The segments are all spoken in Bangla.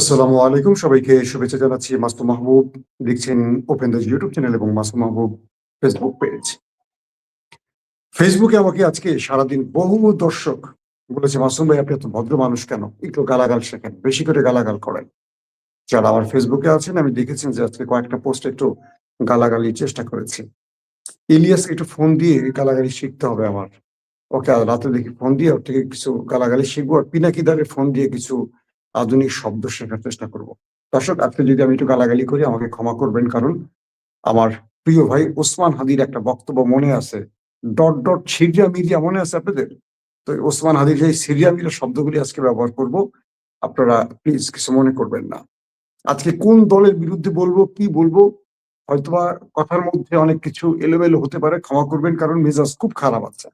আসসালামু আলাইকুম। সবাইকে শুভেচ্ছা জানাচ্ছি মাসুম মাহবুব। দেখছেন ওপেন দ্য ইউটিউব চ্যানেল এবং মাসুম মাহবুব ফেসবুক পেজ ফেসবুকে আমাকে আজকে সারাদিন বহু দর্শক বলেছে, মাসুম ভাই, আপনি এত ভদ্র মানুষ কেন? একটু গালাগাল শেখেন, বেশি করে গালাগাল করেন। যারা আমার ফেসবুকে আছেন, আমি দেখেছেন যে আজকে কয়েকটা পোস্ট একটু গালাগালির চেষ্টা করেছি। ইলিয়াস একটু ফোন দিয়ে গালাগালি শিখতে হবে আমার। ওকে রাতে দেখি ফোন দিয়ে ওর থেকে কিছু গালাগালি শিখব। আর পিনাকিদারের ফোন দিয়ে কিছু আধুনিক শব্দ শেখার চেষ্টা করব। দর্শক, আজকে যদি আমি একটু গালাগালি করি, আমাকে ক্ষমা করবেন কারণ আমার প্রিয় ভাই ওসমান হাদির একটা বক্তব্য মনে আছে। ডট ডট সিরিয়া মিরিয়া মনে আছে আপনাদের? তো ওসমান হাদির এই সিরিয়া মিরিয়া শব্দগুলি আজকে ব্যবহার করব, আপনারা প্লিজ কিছু মনে করবেন না। আজকে কোন দলের বিরুদ্ধে বলব, কি বলব? হয়তোবা কথার মধ্যে অনেক কিছু এলোমেলো হতে পারে, ক্ষমা করবেন কারণ মেজাজ খুব খারাপ আছে।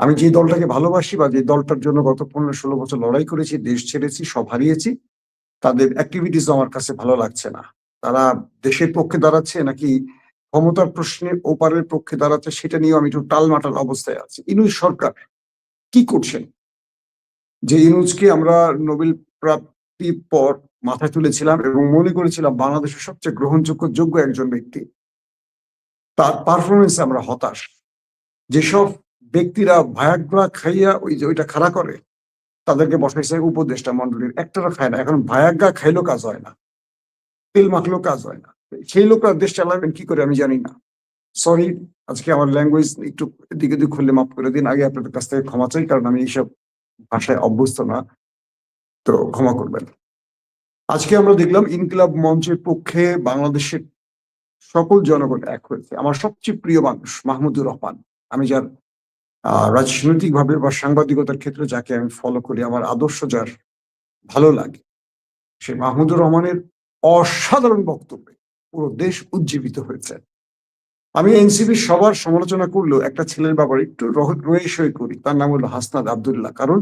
আমি যে দলটাকে ভালোবাসি বা যে দলটার জন্য গত পনেরো ষোলো বছর লড়াই করেছি, দেশ ছেড়েছি, সব হারিয়েছি, তাদের অ্যাক্টিভিটিস আমার কাছে ভালো লাগছে না। তারা দেশের পক্ষে দাঁড়াচ্ছে নাকি ক্ষমতার প্রশ্নে ওপারের পক্ষে দাঁড়াচ্ছে সেটা নিয়েও আমি একটু টালমাটাল অবস্থায় আছি। ইনুজ সরকার কি করছেন? যে ইনুজকে আমরা নোবেল প্রাপ্তির পর মাথায় তুলেছিলাম এবং মনে করেছিলাম বাংলাদেশের সবচেয়ে গ্রহণযোগ্য যোগ্য একজন ব্যক্তি। তার পারফরমেন্স আমরা হতাশ। যেসব ব্যক্তিরা ভায়াগ্রা খাইয়া ওই যে ওইটা খাড়া করে, তাদেরকে বসাইছে উপদেষ্টা মন্ডলীর একটারও খায় না। এখন ভায়াগ্রা খাইলেও কাজ হয় না, তেল মাখলেও কাজ হয় না। সেই লোকরা দেশ চালাবেন কি করে আমি জানি না। সরি আজকে আমার ল্যাঙ্গুয়েজ একটু দিকে দিক খুললে মাফ করে দিন, আগে আপনাদের কাছ থেকে ক্ষমা চাই, কারণ আমি এইসব ভাষায় অভ্যস্ত না, তো ক্ষমা করবেন। আজকে আমরা দেখলাম ইনকিলাব মঞ্চের পক্ষে বাংলাদেশের সকল জনগণ এক হয়েছে। আমার সবচেয়ে প্রিয় মানুষ মাহমুদুর রহমান, আমি যার আহ রাজনৈতিক ভাবে বা সাংবাদিকতার ক্ষেত্রে যাকে আমি ফলো করি, আমার আদর্শ যার, ভালো লাগে। সে মাহমুদুর রহমানের অসাধারণ বক্তব্যে পুরো দেশ উজ্জীবিত হয়েছে। আমি এনসিপি সবার সমালোচনা করলেও একটা ছেলের বাবার একটু রয়েসই করি, তার নাম হলো হাসনাদ আবদুল্লাহ। কারণ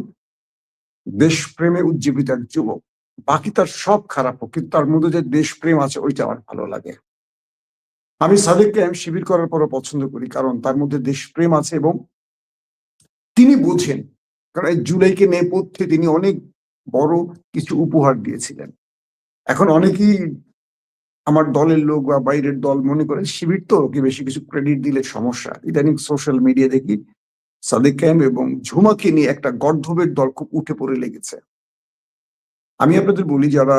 দেশপ্রেমে উজ্জীবিত এক যুবক, বাকি তার সব খারাপ কিন্তু তার মধ্যে যে দেশপ্রেম আছে, ওইটা আমার ভালো লাগে। আমি সাদেককে আমি শিবির করার পরও পছন্দ করি, কারণ তার মধ্যে দেশপ্রেম আছে এবং তিনি বোঝেন, কারণ জুলাইকে নেপথ্যে তিনি অনেক বড় কিছু উপহার দিয়েছিলেন। এখন অনেকেই আমার দলের লোক বা বাইরের দল মনে করে, শিবির তো ওকে বেশি কিছু ক্রেডিট দিলে সমস্যা। ইদানিং সোশ্যাল মিডিয়া দেখি সাদেক ক্যাম্প এবং ঝুমাকে নিয়ে একটা গর্ধবের দল খুব উঠে পড়ে লেগেছে। আমি আপনাদের বলি, যারা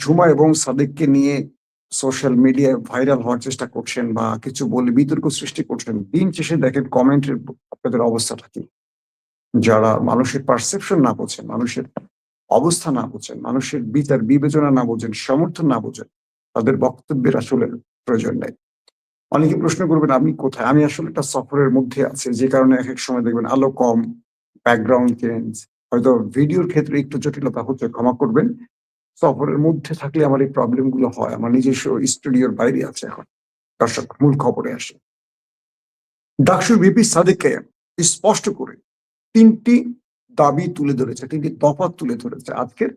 ঝুমা এবং সাদেককে নিয়ে সোশ্যাল মিডিয়ায় ভাইরাল হওয়ার চেষ্টা করছেন বা কিছু বলে বিতর্ক সৃষ্টি করছেন, দিন শেষে দেখেন কমেন্টের আপনাদের অবস্থাটা কি? যারা মানুষের পারসেপশন না বোঝেন, মানুষের অবস্থা না বোঝেন, মানুষের বিচার বিবেচনা না বোঝেন, সমর্থন না বোঝেন, তাদের বক্তব্যের আসলে প্রয়োজন নেই। অনেকে প্রশ্ন করবেন, আমি কোথায়? আমি আসলে একটা সফরের মধ্যে আছি, যে কারণে এক এক সময় দেখবেন আলো কম ব্যাকগ্রাউন্ড চেঞ্জ হয়তো ভিডিওর ক্ষেত্রে একটু জটিলতা হচ্ছে, ক্ষমা করবেন। সফরের মধ্যে থাকলে আমার এই প্রবলেমগুলো হয়, আমার নিজস্ব স্টুডিওর বাইরে আছে এখন, দর্শক, মূল খবরে আসে। ডাকসু বিপি সাদেককে স্পষ্ট করে তিনটি দাবি তুলে ধরেছে, তিনটি তফাৎ তুলে ধরেছে আজকের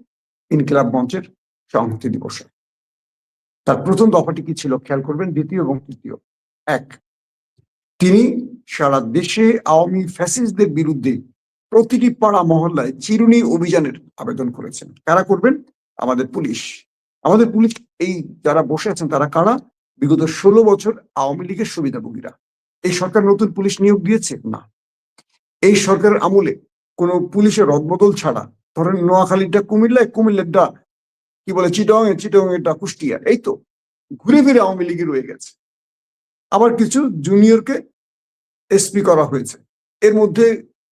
ইনকিলাব মঞ্চের সংহতি দিবসে। তার প্রথম দফাটি কি ছিল খেয়াল করবেন, দ্বিতীয় এবং তৃতীয়। এক, তিনি সারা দেশে আওয়ামী ফ্যাসিস্টদের বিরুদ্ধে প্রতিটি পাড়া মহল্লায় চিরুনি অভিযানের আবেদন করেছেন। কারা করবেন? আমাদের পুলিশ। আমাদের পুলিশ এই যারা বসে আছেন, তারা কারা? বিগত ষোলো বছর আওয়ামী লীগের সুবিধাভোগীরা। এই সরকার নতুন পুলিশ নিয়োগ দিয়েছে? না। এই সরকারের আমলে কোনো পুলিশের রদবদল ছাড়া, ধরেন নোয়াখালীটা কুমিল্লায় কুমিল্লারটা কি বলে চিটং এ চিটং এটা কুষ্টিয়া এই তো, ঘুরে ফিরে আওয়ামী লীগে রয়ে গেছে। আবার কিছু জুনিয়রকে এসপি করা হয়েছে। এর মধ্যে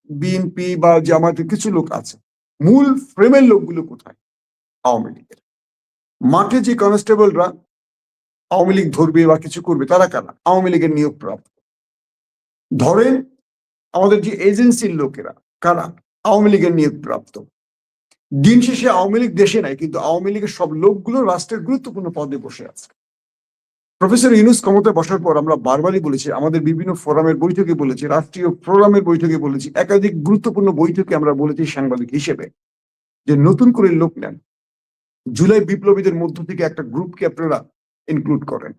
বিএনপি বা জামায়াতের কিছু লোক আছে। মূল ফ্রেমের লোকগুলো কোথায়? আওয়ামী লীগের। মাঠে যে কনস্টেবলরা আওয়ামী লীগ ধরবে বা কিছু করবে, তারা কারা? আওয়ামী লীগের নিয়োগ প্রাপ্ত ধরেন আমাদের যে এজেন্সির লোকেরা, কারা? আওয়ামী লীগের নিয়োগ প্রাপ্ত দিন শেষে আওয়ামী লীগ দেশে নাই, কিন্তু আওয়ামী লীগের সব লোকগুলো রাষ্ট্রের গুরুত্বপূর্ণ পদে বসে আছে। প্রফেসর ইউনুস ক্ষমতায় বসার পর আমরা বারবারই বলেছি, আমাদের বিভিন্ন ফোরামের বৈঠকে বলেছি, রাষ্ট্রীয় ফোরামের বৈঠকে বলেছি, একাধিক গুরুত্বপূর্ণ বৈঠকে আমরা বলেছি সাংবাদিক হিসেবে যে নতুন করে লোক নেন। জুলাই বিপ্লবীদের মধ্য থেকে একটা গ্রুপকে আপনারা ইনক্লুড করেন।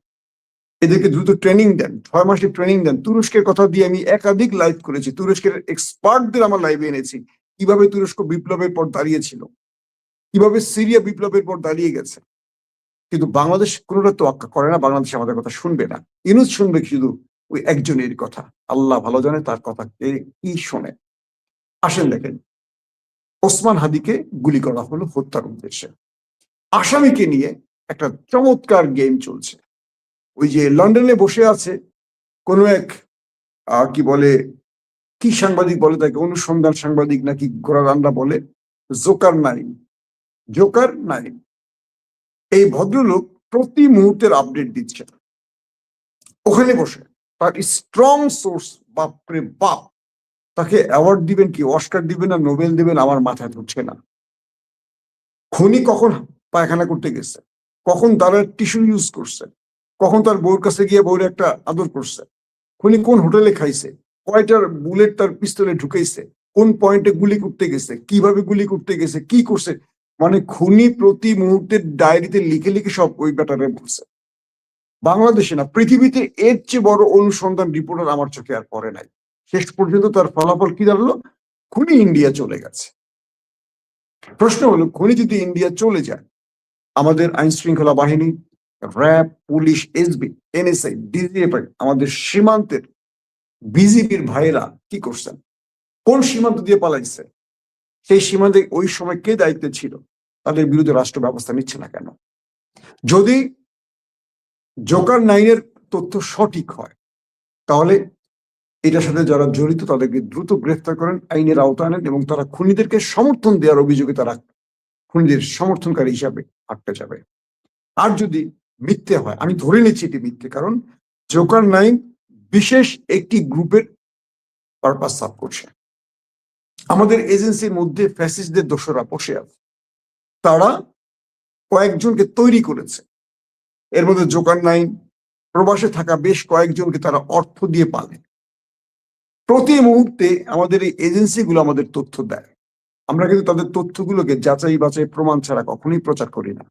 এদেরকে দ্রুত ট্রেনিং দেন, ছয় মাসের ট্রেনিং দেন। তুরস্কের কথা দিয়ে আমি একাধিক লাইভ করেছি। তুরস্কের এক্সপার্টদের আমার লাইভে এনেছি। কীভাবে তুরস্ক বিপ্লবের পর দাঁড়িয়েছিল? কীভাবে সিরিয়া বিপ্লবের পর দাঁড়িয়ে গেছে? কিন্তু বাংলাদেশ কোনোটা তো আক্কা করে না, বাংলাদেশ আমাদের কথা শুনবে না। ইনুস শুনবে শুধু ওই একজনের কথা। আল্লাহ ভালো জানে তার কথা কে কি শোনে। আসেন দেখেন। ওসমান হাদিকে গুলি করা হলো হত্যার উদ্দেশ্যে। আসামিকে নিয়ে একটা চমৎকার গেম চলছে। ওই যে লন্ডনে বসে আছে কোনো এক কি বলে, কি সাংবাদিক বলে তাকে? অনুসন্ধান সাংবাদিক নাকি গোড়ারান্না বলে? জোকার নাইন জোকার নাইন এই ভদ্রলোক প্রতি মুহূর্তের আপডেট দিচ্ছে। ওখানে বসে। তার স্ট্রং সোর্স বাপরে বাপ! তাকে অ্যাওয়ার্ড দিবেন কি? অস্কার দিবেন না? নোবেল দিবেন? আমার মাথায় ধরছে না। খনি কখন পায়খানা করতে গেছে? কখন তারা টিস্যু ইউজ করছে? কখন তার বউর কাছে গিয়ে বউর একটা আদর করছে? খুনি কোন হোটেলে খাইছে? কয়টার বুলেট তার পিস্তলে ঢুকাইছে? কোন পয়েন্টে গুলি করতে গেছে? কীভাবে গুলি করতে গেছে? কি করছে? মানে খুনি প্রতি মুহূর্তের ডায়েরিতে লিখে লিখে সব ওই ব্যাটারে বলছে। বাংলাদেশে না, পৃথিবীতে এর চেয়ে বড় অনুসন্ধান রিপোর্টার আমার চোখে আর পড়ে নাই। শেষ পর্যন্ত তার ফলাফল কি দাঁড়াল? খুনি ইন্ডিয়া চলে গেছে। প্রশ্ন হলো, খুনি যদি ইন্ডিয়া চলে যায়, আমাদের আইন শৃঙ্খলা বাহিনী RAB police SB NSI DGFI আমাদের সীমান্তের বিজিবির ভাইয়েরা কি করছেন? কোন সীমান্ত দিয়ে পালাইছে? সেই সীমান্তে ওই সময় কে দায়িত্বে ছিল? তাদের বিরুদ্ধে রাষ্ট্র ব্যবস্থা নিচ্ছে না কেন? যদি জোকার নাইনের তথ্য সঠিক হয়, তাহলে এটার সাথে যারা জড়িত তাদেরকে দ্রুত গ্রেফতার করেন, আইনের আওতায় আনেন এবং তারা খুনিদেরকে সমর্থন দেওয়ার অভিযোগে তারা খুনিদের সমর্থনকারী হিসাবে আটকে যাবে। আর যদি মিথ্যে হয়। আমি ধরে নিচ্ছি এটি মিথ্যে, কারণ জোকার নাইন বিশেষ একটি গ্রুপের পারপাস সার্ভ করছে। আমাদের এজেন্সির মধ্যে ফ্যাসিস্টদের দোষরা বসে আছে। তারা কয়েকজনকে তৈরি করেছে। এর মধ্যে জোকার নাইন প্রবাসে থাকা বেশ কয়েকজনকে তারা অর্থ দিয়ে পালে। প্রতি মুহূর্তে আমাদের এই এজেন্সিগুলো আমাদের তথ্য দেয়। আমরা কিন্তু তাদের তথ্যগুলোকে যাচাই বাছাই প্রমাণ ছাড়া কখনোই প্রচার করি না।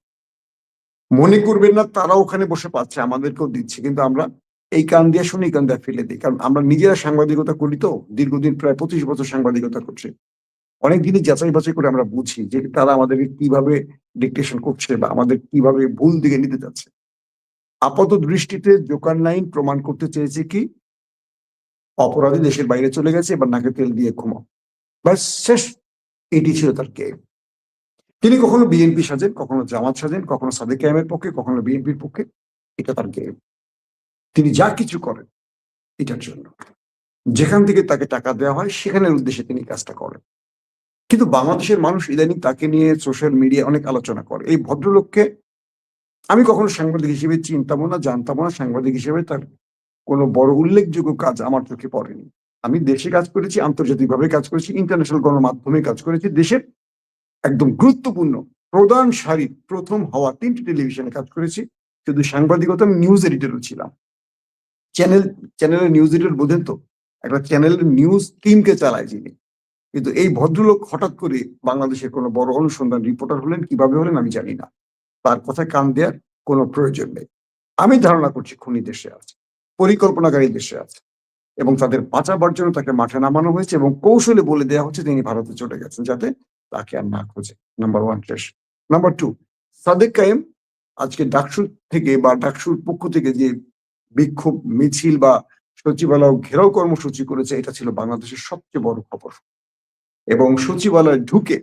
মনে করবেন না, তারা ওখানে বসে পাচ্ছে, আমাদেরকেও দিচ্ছে। কিন্তু আমরা এই কান দিয়ে শুনি কান দিয়ে ফেলে দিই। কারণ আমরা নিজেরা সাংবাদিকতা করি তো, দীর্ঘদিন প্রায় পঁচিশ বছর সাংবাদিকতা করছে। অনেক দিনই যাচাই বাছাই করে আমরা বুঝি যে তারা আমাদেরকে কীভাবে ডিকটেশন করছে বা আমাদের কীভাবে ভুল দিকে নিতে যাচ্ছে আপাত দৃষ্টিতে জোকার লাইন প্রমাণ করতে চেয়েছে কি? অপরাধী দেশের বাইরে চলে গেছে, এবার নাকে তেল দিয়ে ঘুমাও। ব্যাস, শেষ। এটি ছিল তার গেম তিনি কখনো বিএনপি সাজেন, কখনো জামাত সাজেন, কখনো সাদেক ক্যামের পক্ষে, কখনো বিএনপির পক্ষে, এটা তার গেম তিনি যা কিছু করেন, এটার জন্য। যেখান থেকে তাকে টাকা দেওয়া হয়, সেখানের উদ্দেশ্যে তিনি কাজটা করেন। কিন্তু বাংলাদেশের মানুষ ইদানিং তাকে নিয়ে সোশ্যাল মিডিয়া অনেক আলোচনা করে। এই ভদ্রলোককে আমি কখনো সাংবাদিক হিসেবে চিনতামও না, জানতামও না। সাংবাদিক হিসেবে তার কোনো বড় উল্লেখযোগ্য কাজ আমার চোখে পড়েনি। আমি দেশে কাজ করেছি, আন্তর্জাতিকভাবে কাজ করেছি ইন্টারন্যাশনাল গণমাধ্যমে কাজ করেছি, দেশের একদম গুরুত্বপূর্ণ, প্রধান সারির প্রথম হওয়া তিনটি টেলিভিশনে কাজ করেছি। শুধু সাংবাদিকতা, আমি নিউজ এডিটরও ছিলাম। চ্যানেল চ্যানেলের নিউজ এডিটর বোঝেন তো? একটা চ্যানেলের নিউজ টিমকে চালায় যিনি। কিন্তু এই ভদ্রলোক হঠাৎ করে বাংলাদেশের কোনো বড় অনুসন্ধান রিপোর্টার হলেন, কীভাবে হলেন আমি জানি না। তার কথায় কান দেওয়ার কোনো প্রয়োজন নেই। আমি ধারণা করছি খুনি দেশে আছে, পরিকল্পনাকারী দেশে আছে এবং তাদের বাঁচাবার জন্য তাকে মাঠে নামানো হয়েছে এবং কৌশলে বলে দেওয়া হচ্ছে তিনি ভারতে চলে গেছেন যাতে তাকে আর না খোঁজে। নাম্বার ওয়ান শেষ নাম্বার টু সাদেক কায়েম আজকে ডাকসুর থেকে বা ডাকসুর পক্ষ থেকে যে বিক্ষোভ মিছিল বা সচিবালয় ঘেরাও কর্মসূচি করেছে, এটা ছিল বাংলাদেশের সবচেয়ে বড় খবর। এবং সচিবালয়ে ঢুকে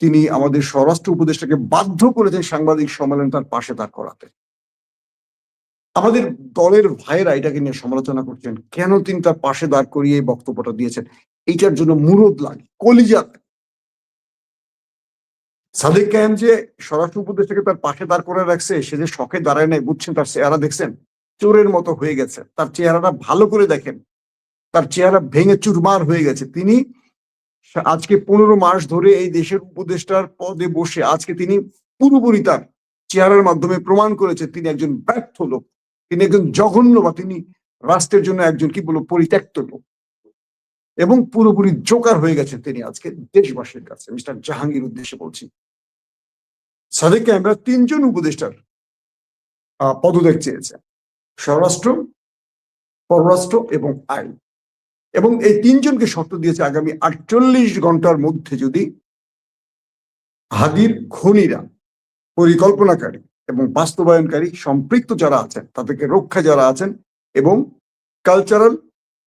তিনি আমাদের স্বরাষ্ট্র উপদেষ্টাকে বাধ্য করেছেন সাংবাদিক সম্মেলন তার পাশে দাঁড় করাতে। আমাদের দলের ভাইয়েরা এটাকে নিয়ে সমালোচনা করছেন, কেন তিনি তার পাশে দাঁড় করিয়ে বক্তব্যটা দিয়েছেন? এইটার জন্য মুরদ লাগে, কলিজা। সাদিক কায়েম যে স্বরাষ্ট্র উপদেষ্টাকে তার পাশে দাঁড় করে রাখছে, সে যে শখে দাঁড়ায় নাই, বুঝছেন, তার চেহারা দেখছেন, চোরের মতো হয়ে গেছে। তার চেহারাটা ভালো করে দেখেন, তার চেহারা ভেঙে চুরমার হয়ে গেছে। তিনি আজকে পনেরো মাস ধরে এই দেশের উপদেষ্টার পদে বসে আজকে তিনি পুরোপুরি তার চেহারার মাধ্যমে প্রমাণ করেছে, তিনি একজন ব্যর্থ লোক। তিনি একজন জঘন্য বা তিনি রাষ্ট্রের জন্য একজন কি বলব, পরিত্যক্ত লোক। এবং পুরোপুরি জোকার হয়ে গেছেন তিনি আজকে দেশবাসীর কাছে। মিস্টার জাহাঙ্গীর উদ্দেশ্যে বলছি। সাদেককে আমরা তিনজন উপদেষ্টার পদত্যাগ চেয়েছে। স্বরাষ্ট্র, পররাষ্ট্র এবং আইন। এবং এই তিনজনকে শর্ত দিয়েছে আগামী আটচল্লিশ ঘণ্টার মধ্যে যদি হাদির খনিরা পরিকল্পনাকারী এবং বাস্তবায়নকারী সম্পৃক্ত যারা আছেন, তাদেরকে রক্ষা যারা আছেন এবং কালচারাল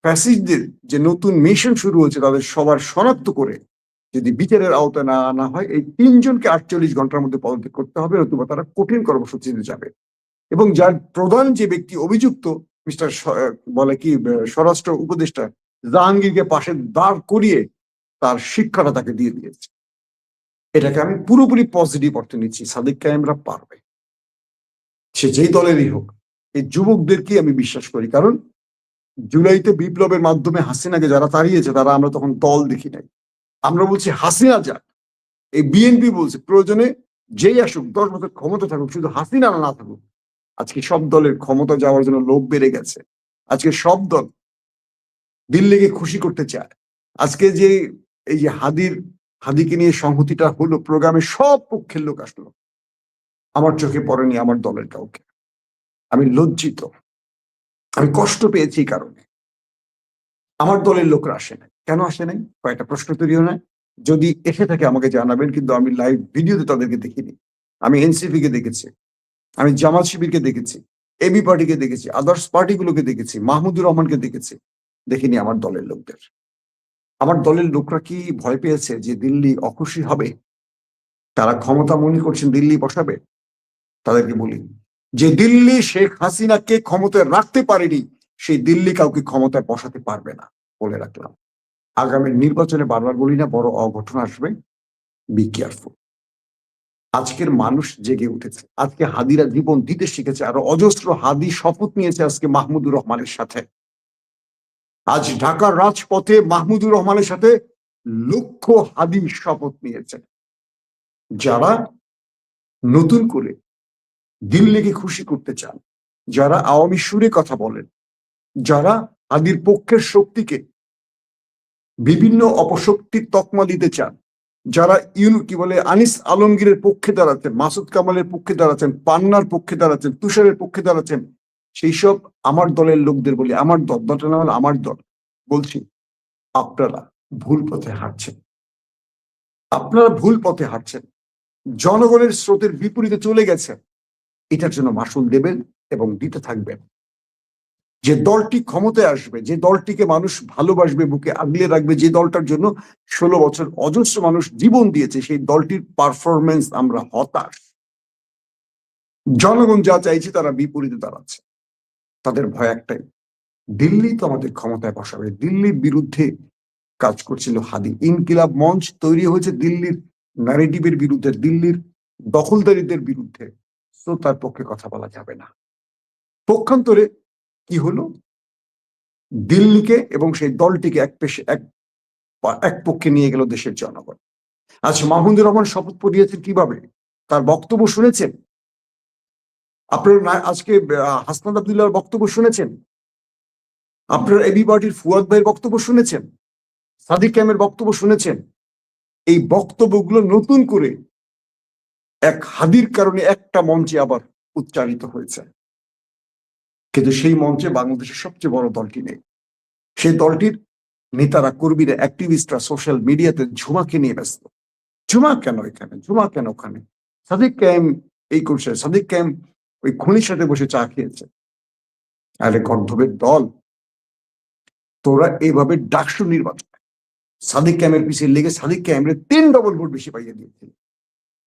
ফ্যাসিস্টদের যে নতুন মিশন শুরু হয়েছে, তাদের সবার শনাক্ত করে যদি বিচারের আওতায় না আনা হয়, এই তিনজনকে আটচল্লিশ ঘণ্টার মধ্যে পদত্যাগ করতে হবে অথবা তারা কঠিন কর্মসূচিতে যাবে। এবং যার প্রধান যে ব্যক্তি অভিযুক্ত, মিস্টার বলে কি স্বরাষ্ট্র উপদেষ্টা জাহাঙ্গীরকে পাশে দাঁড় করিয়ে তার শিক্ষাটা তাকে দিয়ে দিয়েছে। এটাকে আমি পুরোপুরি পজিটিভ অর্থে নিচ্ছি, সাদিক কায়েমরা পারবে। সে যেই দলেরই হোক, এই যুবকদেরকে আমি বিশ্বাস করি। কারণ জুলাইতে বিপ্লবের মাধ্যমে হাসিনাকে যারা তাড়িয়েছে, তারা আমরা তখন দল দেখি নাই। আমরা বলছি হাসিনা যাক। এই বিএনপি বলছে, প্রয়োজনে যেই আসুক, দশ বছর ক্ষমতা থাকুক, শুধু হাসিনা না থাকুক। আজকে সব দলের ক্ষমতা যাওয়ার জন্য লোভ বেড়ে গেছে। আজকে সব দল দিল্লিকে খুশি করতে চায়। আজকে যে এই যে হাদির, হাদিকে নিয়ে সংহতিটা হলো, প্রোগ্রামে সব পক্ষের লোক আসলো। আমার চোখে পড়েনি আমার দলের কাউকে। আমি লজ্জিত। আমি কষ্ট পেয়েছি কারণে। আমার দলের লোকরা আসে নাই। কেন আসে নাই? কয়েকটা প্রশ্ন তৈরিও নাই যদি এসে থাকে আমাকে জানাবেন, কিন্তু আমি লাইভ ভিডিওতে তাদেরকে দেখিনি। আমি এনসিপি কে দেখেছি, আমি জামাত শিবিরকে দেখেছি এবি পার্টিকে দেখেছি আদার্স পার্টিগুলোকে দেখেছি, মাহমুদুর রহমানকে দেখেছি, দেখিনি আমার দলের লোকদের। আমার দলের লোকরা কি ভয় পেয়েছে যে দিল্লি অখুশি হবে? তারা ক্ষমতা মনে করছেন দিল্লি বসাবে? তাদেরকে বলি, যে দিল্লি শেখ হাসিনাকে ক্ষমতায় রাখতে পারেনি, সেই দিল্লি কাউকে ক্ষমতায় বসাতে পারবে না বলে রাখলাম। আগামী নির্বাচনে বারবার বলি না, বড় অঘটন আসবে। বি কেয়ারফুল আজকের মানুষ জেগে উঠেছে। আজকে হাদিরা জীবন দিতে শিখেছে, আর অজস্র হাদি শপথ নিয়েছে আজকে মাহমুদুর রহমানের সাথে। আজ ঢাকার রাজপথে মাহমুদুর রহমানের সাথে লক্ষ হাদি শপথ নিয়েছে। যারা নতুন করে দিল্লিকে খুশি করতে চান, যারা আওয়ামী সুরে কথা বলেন, যারা হাদির পক্ষের শক্তিকে বিভিন্ন অপশক্তির তকমা দিতে চান। যারা ইউন, কি বলে, আনিস আলমগীরের পক্ষে দাঁড়াচ্ছেন, মাসুদ কামালের পক্ষে দাঁড়াচ্ছেন, পান্নার পক্ষে দাঁড়াচ্ছেন, তুষারের পক্ষে দাঁড়াচ্ছেন সেই সব আমার দলের লোকদের বলি, আমার দল, দলটা না আমার দল। বলছি, আপনারা ভুল পথে হাঁটছেন। আপনারা ভুল পথে হাঁটছেন। জনগণের স্রোতের বিপরীতে চলে গেছে এটার জন্য মাসুল দেবেন এবং দিতে থাকবেন। যে দলটি ক্ষমতায় আসবে, যে দলটিকে মানুষ ভালোবাসবে, বুকে আগলে রাখবে, যে দলটার জন্য ষোলো বছর অজস্র মানুষ জীবন দিয়েছে, সেই দলটির পারফরমেন্স আমরা হতাশ। জনগণ যা চাইছে তারা বিপরীতে দাঁড়াচ্ছে। তাদের ভয় একটাই, দিল্লি তো আমাদের ক্ষমতায় বসাবে। দিল্লির বিরুদ্ধে কাজ করছিল হাদি। ইনকিলাব মঞ্চ তৈরি হয়েছে দিল্লির ন্যারেটিভের বিরুদ্ধে, দিল্লির দখলদারিদের বিরুদ্ধে। তো তার পক্ষে কথা বলা যাবে না। পক্ষান্তরে কি হলো? দিল্লিকে এবং সেই দলটিকে এক পেশে এক এক পক্ষে নিয়ে গেল দেশের জনগণ। আজ মাহমুদুর রহমান শপথ পড়িয়েছেন কীভাবে? তার বক্তব্য শুনেছেন? আপনারা আজকে আহ, হাসনাত আবদুল্লাহর বক্তব্য শুনেছেন? আপনার এবি পার্টির ফুয়াদ ভাইয়ের বক্তব্য শুনেছেন? সাদিক ক্যামের বক্তব্য শুনেছেন? এই বক্তব্যগুলো নতুন করে এক হাদির কারণে একটা মঞ্চে আবার উচ্চারিত হয়েছে। কিন্তু সেই মঞ্চে বাংলাদেশের সবচেয়ে বড় দলটি নেই। সেই দলটির নেতারা কর্মীরা অ্যাক্টিভিস্টরা সোশ্যাল মিডিয়াতে ঝুমাকে নিয়ে ব্যস্ত। ঝুমা কেন এখানে? ঝুমা কেন ওখানে? সাদিক ক্যাম এই করছে। সাদিক ক্যাম ওই খনির সাথে বসে চা খেয়েছে। আরে গর্ধবের দল, তোরা এইভাবে ডাকসু নির্বাচন। সাদিক ক্যামের পিছিয়ে লেগে সাদিক ক্যামের তিন ডবল ভোট বেশি পাইয়ে দিয়েছিল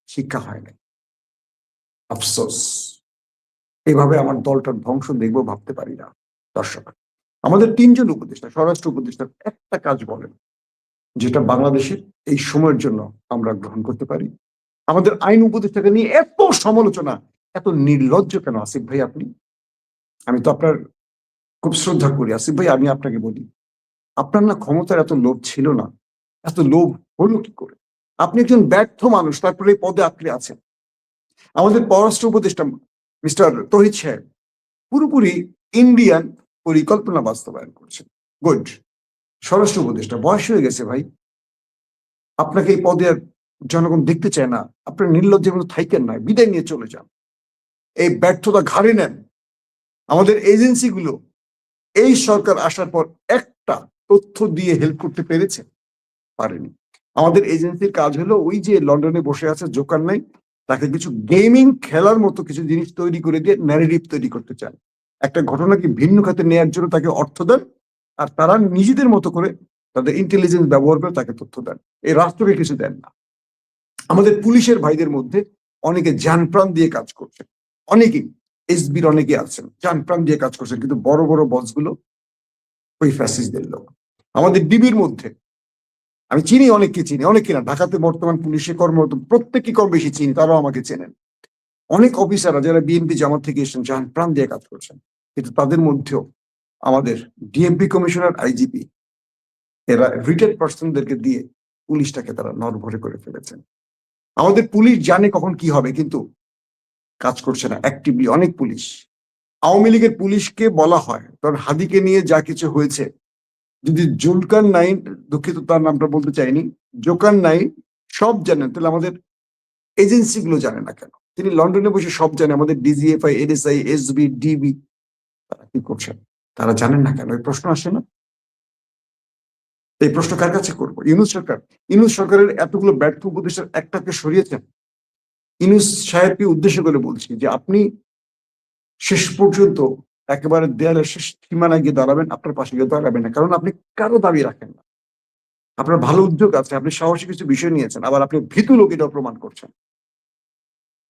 শিক্ষা হয় নাই। আফসোস। এইভাবে আমার দলটার ধ্বংস দেখব ভাবতে পারি না, দর্শক। আমাদের তিনজন উপদেষ্টা, স্বরাষ্ট্র উপদেষ্টার একটা কাজ বলেন, যেটা বাংলাদেশের এই সময়ের জন্য আমরা গ্রহণ করতে পারি। আমাদের আইন উপদেষ্টাকে নিয়ে এত সমালোচনা, এত নির্লজ্জ কেন আসিফ ভাই আপনি? আমি তো আপনার খুব শ্রদ্ধা করি। আসিফ ভাই, আমি আপনাকে বলি, আপনার না ক্ষমতার এত লোভ ছিল না, এত লোভ হলো কি করে? আপনি একজন ব্যর্থ মানুষ, তারপরে এই পদে আঁকড়ে আছেন। আমাদের পররাষ্ট্র উপদেষ্টা মিস্টার তহিদ সাহেব পুরোপুরি ইন্ডিয়ান পরিকল্পনা বাস্তবায়ন করছেন। গুড। স্বরাষ্ট্র উপদেষ্টা, বয়স হয়ে গেছে ভাই। আপনাকে এই পদে জনগণ দেখতে চায় না। আপনার নির্লজ্জের মতো থাইকেন নয়, বিদায় নিয়ে চলে যান। এই ব্যর্থতা ঘাড়ে নেন। আমাদের এজেন্সিগুলো এই সরকার আসার পর একটা তথ্য দিয়ে হেল্প করতে পেরেছে, পারেনি। আমাদের এজেন্সির কাজ হলো ওই যে লন্ডনে বসে আছে, জোকার নাই তাকে কিছু গেমিং খেলার মতো কিছু জিনিস তৈরি করে দিয়ে ন্যারেটিভ তৈরি করতে চান একটা ঘটনাকে ভিন্ন খাতে নেয়ার জন্য তাকে অর্থ দেন আর তারা নিজেদের মতো করে তাদের ইন্টেলিজেন্স ব্যবহার করে তাকে তথ্য দেন। এই রাষ্ট্রকে কিছু দেন না। আমাদের পুলিশের ভাইদের মধ্যে অনেকে প্রাণ দিয়ে কাজ করছেন। অনেকেই, এসবির অনেকে আছেন প্রাণ দিয়ে কাজ করছেন, কিন্তু বড় বড় বসগুলো ওই ফ্যাসিসদের লোক। আমাদের ডিবির মধ্যে আমি চিনি, অনেককে চিনি অনেকে না। ঢাকাতে বর্তমান পুলিশে কর্মরত, প্রত্যেককে কম বেশি চিনি, তারাও আমাকে চেনেন। অনেক অফিসাররা যারা বিএনপি জামাত থেকে এসেছেন, জাহান প্রাণ দিয়ে কাজ করছেন। কিন্তু তাদের মধ্যেও আমাদের ডিএমপি কমিশনার আইজিপি এরা রিটায়ার্ড পার্সনদেরকে দিয়ে পুলিশটাকে তারা নরভরে করে ফেলেছেন। আমাদের পুলিশ জানে কখন কি হবে, কিন্তু কাজ করছে না। অ্যাক্টিভলি অনেক পুলিশ। আওয়ামী লীগের পুলিশকে বলা হয়, কারণ হাদিকে নিয়ে যা কিছু হয়েছে যদি জুলকার নাইন, দুঃখিত, তার নামটা বলতে চাইনি। জোকার নাইন সব জানেন, তাহলে আমাদের এজেন্সি গুলো জানে না কেন? তিনি লন্ডনে বসে সব জানে, আমাদের ডিজিএফআই, এনএসআই, এসবি, ডিবি, তারা কি করছেন? তারা জানেন না কেন? এই প্রশ্ন আসে না? এই প্রশ্ন কার কাছে করব? ইউনুস সরকার। ইউনুস সরকারের এতগুলো ব্যর্থ উপদেশের একটাকে সরিয়েছেন। ইউনুস সাহেবকে উদ্দেশ্য করে বলছি যে, আপনি শেষ পর্যন্ত একেবারে দেয়ালের শেষ সীমানায় গিয়ে দাঁড়াবেন, আপনার পাশে গিয়ে দাঁড়াবেন না। কারণ আপনি কারও দাবি রাখেন না। আপনার ভালো উদ্যোগ আছে, আপনি সাহসী কিছু বিষয় নিয়েছেন, আবার আপনি ভীতু লোক এটাও প্রমাণ করছেন।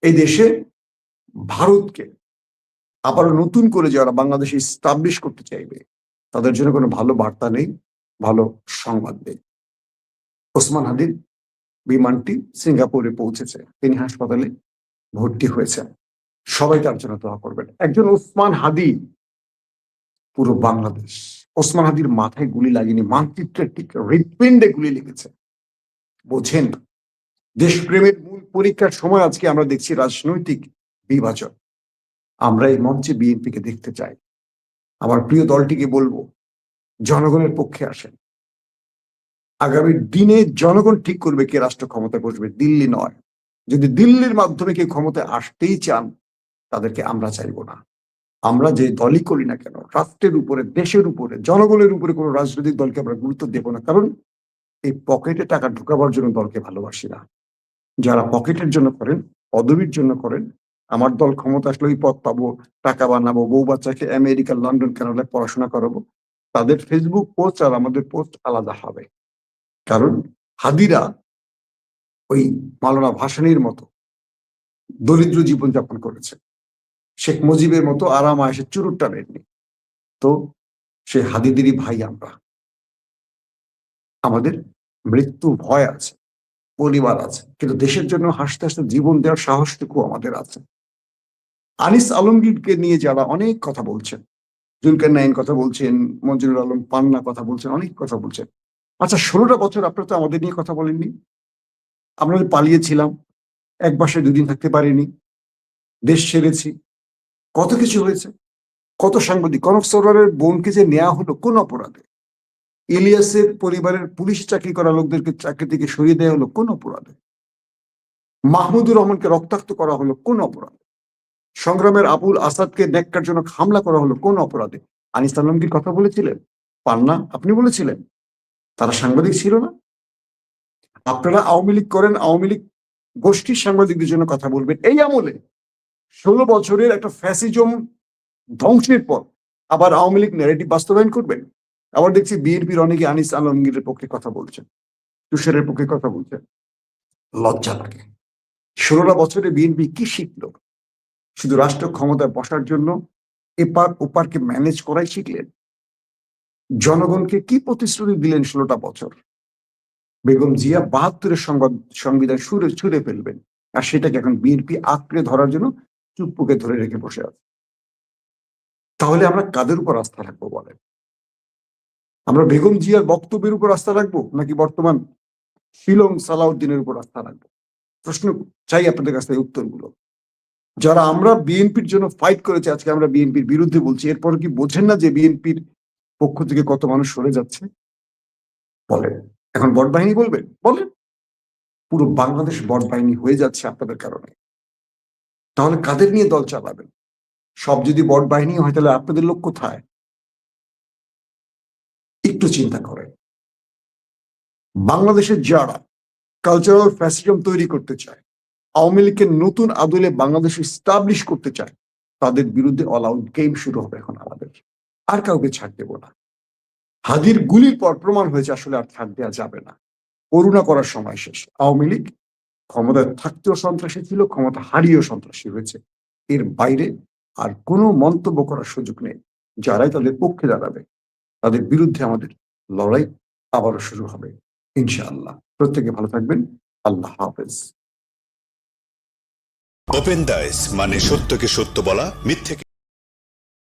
এই দেশে ভারতকে আবার নতুন করে যারা বাংলাদেশে স্টাবলিশ করতে চাইবে, তাদের জন্য কোনো ভালো বার্তা নেই, ভালো সংবাদ নেই। ওসমান হাদির বিমানটি সিঙ্গাপুরে পৌঁছেছে। তিনি হাসপাতালে ভর্তি হয়েছেন। সবাই তার জন্য দোয়া করবেন। একজন ওসমান হাদি, পুরো বাংলাদেশ। ওসমান হাদির মাথায় গুলি লাগেনি, মানচিত্রের ঠিক হৃৎপিণ্ডে গুলি লেগেছে। বোঝেন, দেশপ্রেমের মূল পরীক্ষার সময় আজকে আমরা দেখছি রাজনৈতিক বিভাজন। আমরা এই মঞ্চে বিএনপিকে দেখতে চাই। আমার প্রিয় দলটিকে বলব, জনগণের পক্ষে আসেন। আগামী দিনে জনগণ ঠিক করবে কে রাষ্ট্র ক্ষমতায় বসবে, দিল্লি নয়। যদি দিল্লির মাধ্যমে কেউ ক্ষমতায় আসতেই চান তাদেরকে আমরা চাইব না। আমরা যে দলই করি না কেন, রাষ্ট্রের উপরে, দেশের উপরে, জনগণের উপরে কোনো রাজনৈতিক দলকে আমরা গুরুত্ব দেব না। কারণ এই পকেটে টাকা ঢুকাবার জন্য দলকে ভালোবাসি না। যারা পকেটের জন্য করেন, পদবীর জন্য করেন, আমার দল ক্ষমতা আসলে ওই পদ পাবো, টাকা বানাবো, বউ বাচ্চাকে আমেরিকা, লন্ডন, কানাডায় পড়াশোনা করাবো। তাদের ফেসবুক পোস্ট আর আমাদের পোস্ট আলাদা হবে। কারণ হাদিরা ওই মালানা ভাসানির মতো দরিদ্র জীবনযাপন করেছে। শেখ মুজিবের মতো আরাম আয়সে চুরুট টানেননি তো সে হাদিদেরই ভাই আমরা। আমাদের মৃত্যু ভয় আছে, পরিবার আছে, কিন্তু দেশের জন্য হাসতে হাসতে জীবন দেওয়ার সাহসটুকু আমাদের আছে। আনিস আলমগীরকে নিয়ে যারা অনেক কথা বলছেন, জুলকার নাইন কথা বলছেন, মঞ্জুরুল আলম পান্না কথা বলছেন, অনেক কথা বলছেন। আচ্ছা ষোলোটা বছর আপনারা তো আমাদের নিয়ে কথা বলেননি। আমরা পালিয়েছিলাম, এক বাসায় দুদিন থাকতে পারিনি। দেশ ছেড়েছি। কত কিছু হয়েছে? কত সাংবাদিক? কনক সরোয়ারের বোনকে যে নেওয়া হলো কোন অপরাধে? ইলিয়াসের পরিবারের পুলিশ চাকরি করা লোকদেরকে চাকরি থেকে সরিয়ে দেওয়া হলো কোন অপরাধে? মাহমুদুর রহমানকে রক্তাক্ত করা হলো কোন অপরাধে? সংগ্রামের আবুল আসাদকে নেককার জন্য হামলা করা হলো কোন অপরাধে? আনিস আলমগীর কথা বলেছিলেন? পান্না, আপনি বলেছিলেন। তারা সাংবাদিক ছিল না? আপনারা আওয়ামী লীগ করেন, আওয়ামী লীগ গোষ্ঠীর সাংবাদিকদের জন্য কথা বলবেন। এই আমলে ষোলো বছরের একটা ফ্যাসিজম ধ্বংসের পর আবার আওয়ামী লীগ ন্যারেটিভ বাস্তবায়ন করবেন। আবার দেখছি বিএনপির অনেকে আনিস আলমগীরের পক্ষে কথা বলছেন। তুষারের পক্ষে কথা বলছেন। লজ্জা লাগে। ষোলোটা বছরে বিএনপি কি শিখলো? শুধু রাষ্ট্র ক্ষমতায় বসার জন্য এপার ওপারকে ম্যানেজ করাই শিখলেন? জনগণকে কি প্রতিশ্রুতি দিলেন ষোলোটা বছর? বেগম জিয়া বাহাত্তরের সংবাদ সংবিধান সুরে ছুড়ে ফেলবেন। আর সেটাকে এখন বিএনপি আঁকড়ে ধরার জন্য চুপ্পুকে ধরে রেখে বসে আছে। তাহলে আমরা কাদের উপর আস্থা রাখব বলেন? আমরা বেগম জিয়ার বক্তব্যের উপর আস্থা রাখব নাকি বর্তমান শিলং সালাউদ্দিনের উপর আস্থা রাখব? প্রশ্ন চাই আপনাদের কাছ থেকে উত্তরগুলো। যারা আমরা বিএনপির জন্য ফাইট করেছে, আজকে আমরা বিএনপির বিরুদ্ধে বলছি, এরপর কি বোঝেন না যে বিএনপির পক্ষ থেকে কত মানুষ সরে যাচ্ছে? বলেন। এখন বট বাহিনী বলবেন? বলেন। পুরো বাংলাদেশ বট বাহিনী হয়ে যাচ্ছে আপনাদের কারণে। তাহলে কাদের নিয়ে দল চালাবেন? সব যদি বট বাহিনী হয়, তাহলে আপনাদের লোক কোথায়? একটু চিন্তা করেন। বাংলাদেশের যারা কালচারাল ফ্যাসিজম তৈরি করতে চায়, আওয়ামী লীগের নতুন আদলে বাংলাদেশ স্টাবলিশ করতে চায়, তাদের বিরুদ্ধে অল আউট গেম শুরু হবে এখন আমাদের। আর কাউকে ছাড় দেব না। হাদির গুলির পর প্রমাণ হয়েছে আসলে আর ছাড় দেওয়া যাবে না। করুণা করার সময় শেষ। আওয়ামী লীগ ক্ষমতায় থাকতেও সন্ত্রাসী ছিল, ক্ষমতা হারিয়েও সন্ত্রাসী হয়েছে। এর বাইরে আর কোনো মন্তব্য করার সুযোগ নেই, যারাই তাদের পক্ষে দাঁড়াবে। তাদের বিরুদ্ধে আমাদের লড়াই আবারও শুরু হবে, ইনশাআল্লাহ। প্রত্যেকে ভালো থাকবেন। আল্লাহ হাফেজ। ওপেন দাইস মানে সত্যকে সত্য বলা, মিথ্যেকে